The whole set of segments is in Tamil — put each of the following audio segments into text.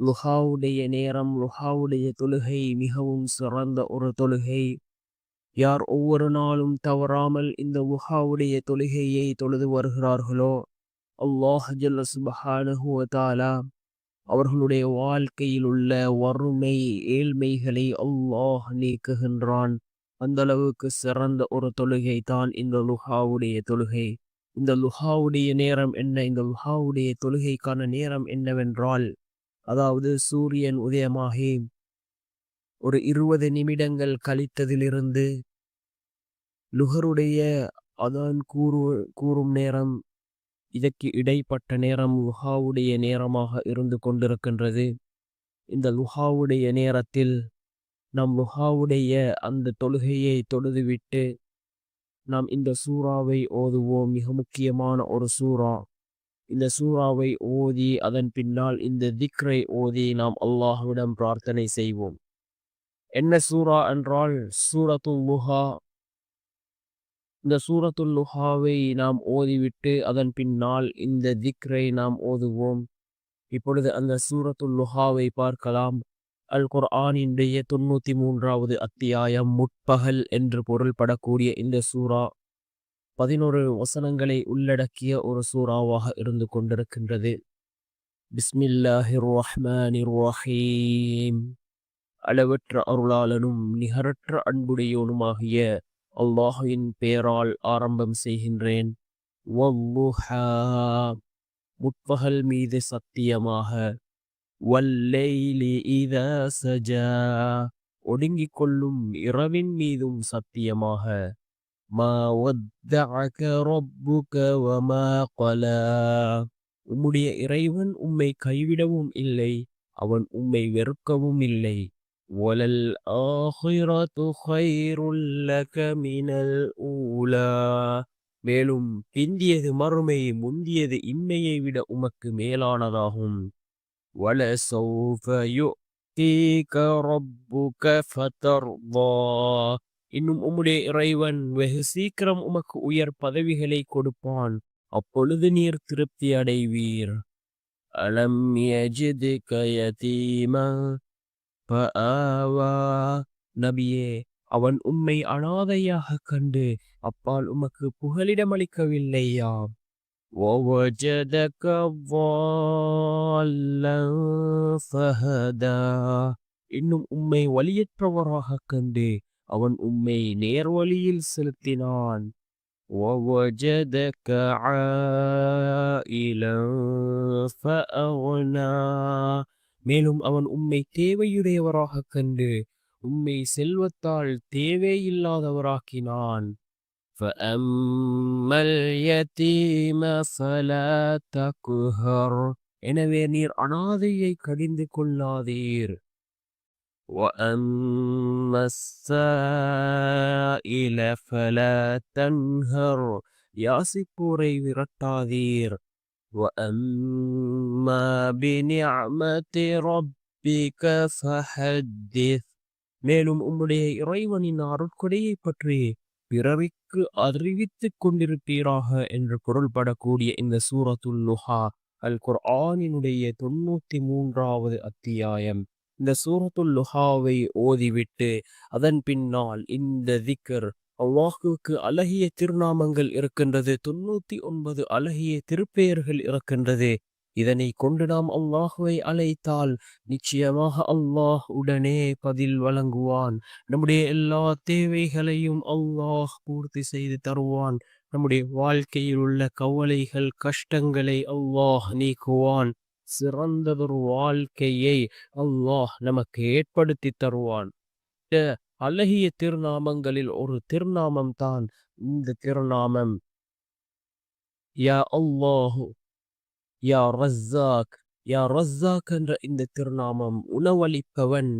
லுஹாவுடைய நேரம் லுஹாவுடைய தொழுகை மிகவும் சிறந்த ஒரு தொழுகை. யார் ஒவ்வொரு நாளும் தவறாமல் இந்த லுஹாவுடைய தொழுகையை தொழுது வருகிறார்களோ அல்லாஹ் ஜல்லசுபஹானுகுவதாலா அவர்களுடைய வாழ்க்கையில் உள்ள வறுமை ஏழ்மைகளை அல்லாஹ் நீக்குகின்றான். அந்த அளவுக்கு சிறந்த ஒரு தொழுகை தான் இந்த லுஹாவுடைய தொழுகை. இந்த லுஹாவுடைய நேரம் என்ன? இந்த லுஹாவுடைய தொழுகைக்கான நேரம் என்னவென்றால் அதாவது சூரியன் உதயமாகி ஒரு இருபது நிமிடங்கள் கழித்ததிலிருந்து லுகருடைய அதான் கூறு கூறும் நேரம் இதற்கு இடைப்பட்ட நேரம் லுஹாவுடைய நேரமாக இருந்து கொண்டிருக்கின்றது. இந்த லுஹாவுடைய நேரத்தில் நம் லுஹாவுடைய அந்த தொழுகையை தொழுதுவிட்டு நாம் இந்த சூறாவை ஓதுவோம். மிக முக்கியமான ஒரு சூறா. இந்த சூறாவை ஓதி அதன் பின்னால் இந்த திக்ரை ஓதி நாம் அல்லாஹுவிடம் பிரார்த்தனை செய்வோம். என்ன சூரா என்றால் சூரத்துல் லுஹா. இந்த சூரத்துல் லுஹாவை நாம் ஓதிவிட்டு அதன் பின்னால் இந்த திக்ரை நாம் ஓதுவோம். இப்பொழுது அந்த சூரத்துல் லுஹாவை பார்க்கலாம். அல் குர்ஆனினுடைய தொண்ணூத்தி மூன்றாவது அத்தியாயம் முற்பகல் என்று பொருள்படக்கூடிய இந்த சூரா பதினோரு வசனங்களை உள்ளடக்கிய ஒரு சூறாவாக இருந்து கொண்டிருக்கின்றது. பிஸ்மில்லாஹிர் ரஹ்மானிர் ரஹீம் அளவற்ற அருளாளனும் நிகரற்ற அன்புடையோனுமாகிய அல்லாஹுவின் பெயரால் ஆரம்பம் செய்கின்றேன். முற்பகல் மீது சத்தியமாக. ஒடுங்கிக் கொள்ளும் இரவின் மீதும் சத்தியமாக. மா ஒத்தஅக ரொப்புக வமா கொலா உம்முடைய இறைவன் உம்மை கைவிடவும் இல்லை. அவன் உம்மை வெறுக்கவும் இல்லை. ஒலல் ஆஹிரத்து ஹைருல்லக மினல் ஊலா. மேலும் பிந்தியது மறுமை முந்தியது இம்மையை விட உமக்கு மேலானதாகும். வல சௌஃப யுக்தீக ரப்புக ஃபதர்வா. இன்னும் உம்முடைய இறைவன் வெகு சீக்கிரம் உமக்கு உயர் பதவிகளை கொடுப்பான். அப்பொழுது நீர் திருப்தி அடைவீர். அலம் நபியே அவன் உம்மை அனாதையாக கண்டு அப்பால் உமக்கு புகலிடம் அளிக்கவில்லையா இன்னும் உம்மை வலியற்றவராக கண்டு அவன் உம்மை நேர்வழியில் செலுத்தினான் ووجدك عائلا فأغنى மேலும் அவன் உம்மை தேவையுடையவராக கண்டு உம்மை செல்வத்தால் தேவையில்லாதவராக்கினான் فَأَمَّا الْيَتِيمَ فَلَا تَقْهَرْ எனவே நீர் அனாதையை கடிந்து கொள்ளாதீர் وَأَمَّا السَّائِلَ فَلَا تَنْهَرْ யாசிப்போரை விரட்டாதீர் وَأَمَّا بِنِعْمَةِ رَبِّكَ فَحَدِّثْ மேலும் உம்முடைய இறைவனின் அருட்கொடையை பற்றி பிறவிக்கு அறிவித்துக் கொண்டிருப்பீராக என்று பொருள்படக்கூடிய இந்த சூரத்துல் லுஹா அல் குர்ஆனினுடைய தொண்ணூத்தி மூன்றாவது அத்தியாயம் இந்த சூரத்துல் லுஹாவை ஓதிவிட்டு அதன் பின்னால் இந்த திக்கர் அல்லாஹுவுக்கு அழகிய திருநாமங்கள் இருக்கின்றது தொண்ணூத்தி ஒன்பது அழகிய திருப்பெயர்கள் இருக்கின்றது. இதனை கொண்டு நாம் அல்லாஹுவை அழைத்தால் நிச்சயமாக அல்லாஹ் உடனே பதில் வழங்குவான். நம்முடைய எல்லா தேவைகளையும் அல்லாஹ் பூர்த்தி செய்து தருவான். நம்முடைய வாழ்க்கையில் உள்ள கவலைகள் கஷ்டங்களை அல்லாஹ் நீக்குவான். சிறந்ததொரு வாழ்க்கையை அல்லாஹ் நமக்கு ஏற்படுத்தி தருவான். அழகிய திருநாமங்களில் ஒரு திருநாமம் தான் இந்த திருநாமம். யா அல்லாஹு யா ரஸ்ஸாக் யா ரஸ்ஸாக் என்ற இந்த திருநாமம் உணவளிப்பவன்.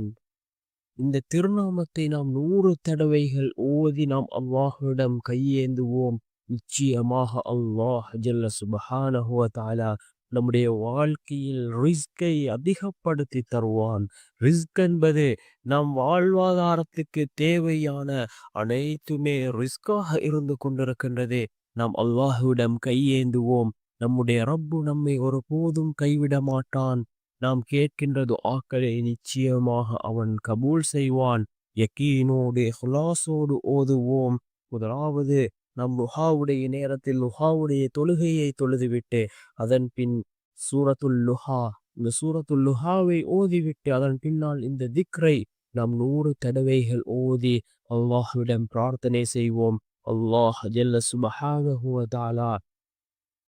இந்த திருநாமத்தை நாம் நூறு தடவைகள் ஓதி நாம் அல்லாஹுவிடம் கையேந்துவோம். நிச்சயமாக அல்லாஹ் ஜல்ல சுபஹானஹுவ தாலா நம்முடைய வாழ்க்கையில் ரிஸ்கை அதிகப்படுத்தி தருவான். ரிஸ்க் என்பது நம் வாழ்வாதாரத்துக்கு தேவையான அனைத்துமே ரிஸ்காக இருந்து கொண்டிருக்கின்றது. நாம் அல்லாஹுவிடம் கையேந்துவோம். நம்முடைய ரப்பு நம்மை ஒருபோதும் கைவிட மாட்டான். நாம் கேட்கின்றது ஆக்களை நிச்சயமாக அவன் கபூல் செய்வான். யக்கீனோடு ஹுலாசோடு ஓதுவோம். முதலாவது நம் லுஹாவுடைய நேரத்தில் லுஹாவுடைய தொழுகையை தொழுதுவிட்டு அதன் பின் சூரத்துல் லுஹா இந்த சூரத்துல் லுஹாவை ஓதிவிட்டு அதன் பின்னால் இந்த திக்ரை நாம் நூறு தடவைகள் ஓதி அல்லாஹ்விடம் பிரார்த்தனை செய்வோம். அல்லாஹ் ஜல்ல சுபஹானஹு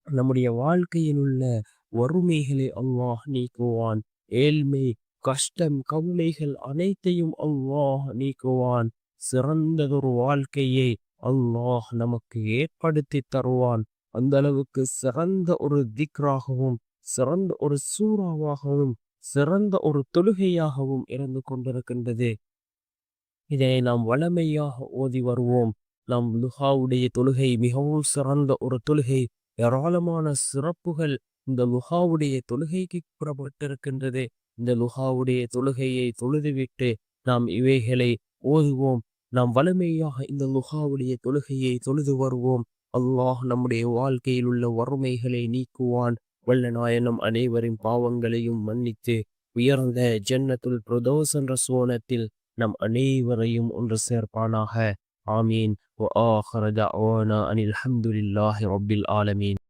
நம்முடைய வாழ்க்கையில் உள்ள வறுமைகளை அல்லாஹ் நீக்குவான். ஏழ்மை கஷ்டம் கவலைகள் அனைத்தையும் அல்லாஹ் நீக்குவான். சிறந்ததொரு வாழ்க்கையை அல்லாஹ் நமக்கு ஏற்படுத்தி தருவான். அந்த அளவுக்கு சிறந்த ஒரு திக்ராகவும் சிறந்த ஒரு சூறாவாகவும் சிறந்த ஒரு தொழுகையாகவும் இருந்து கொண்டிருக்கின்றது. இதை நாம் வளமையாக ஓதி வருவோம். நம் லுஹாவுடைய தொழுகை மிகவும் சிறந்த ஒரு தொழுகை. ஏராளமான சிறப்புகள் இந்த லுஹாவுடைய தொழுகைக்கு கூறப்பட்டிருக்கின்றது. இந்த லுஹாவுடைய தொழுகையை தொழுதுவிட்டு நாம் இவைகளை ஓதுவோம். நாம் வலிமையாக இந்த லுஹாவுடைய தொழுகையை தொழுது வருவோம். அல்லாஹ் நம்முடைய வாழ்க்கையில் உள்ள வறுமைகளை நீக்குவான். வல்லநாயனம் அனைவரின் பாவங்களையும் மன்னித்து உயர்ந்த ஜன்னத்துல் பிரதோஸ் என்ற சோனத்தில் நம் அனைவரையும் ஒன்று சேர்ப்பானாக. ஆமீன். அனில் அஹமதுல்லாஹி ரொபில் ஆலமீன்.